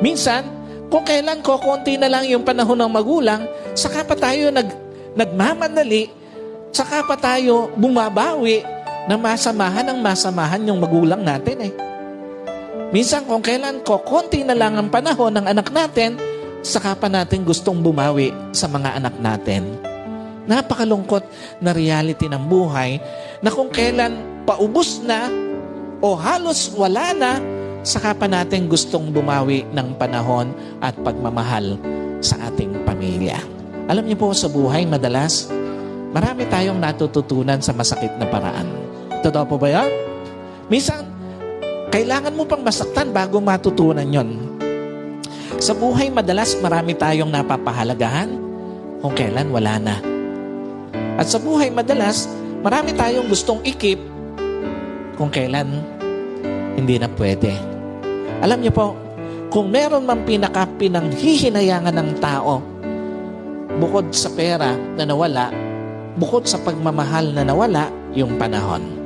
Minsan, kung kailan ko konti na lang yung panahon ng magulang, saka pa tayo nag, nagmamadali, saka pa tayo bumabawi na masamahan ng masamahan yung magulang natin eh. Minsan kung kailan ko konti na lang ang panahon ng anak natin, saka pa natin gustong bumawi sa mga anak natin. Napakalungkot na reality ng buhay na kung kailan paubos na o halos wala na, saka pa natin gustong bumawi ng panahon at pagmamahal sa ating pamilya. Alam niyo po sa buhay madalas, marami tayong natututunan sa masakit na paraan. Totoo po ba yan? Minsan, kailangan mo pang masaktan bago matutunan yon. Sa buhay madalas marami tayong napapahalagahan kung kailan wala na. At sa buhay madalas, marami tayong gustong ikip kung kailan hindi na pwede. Alam niyo po, kung meron mang pinakapinanghihinayangan ng tao, bukod sa pera na nawala, bukod sa pagmamahal na nawala, yung panahon.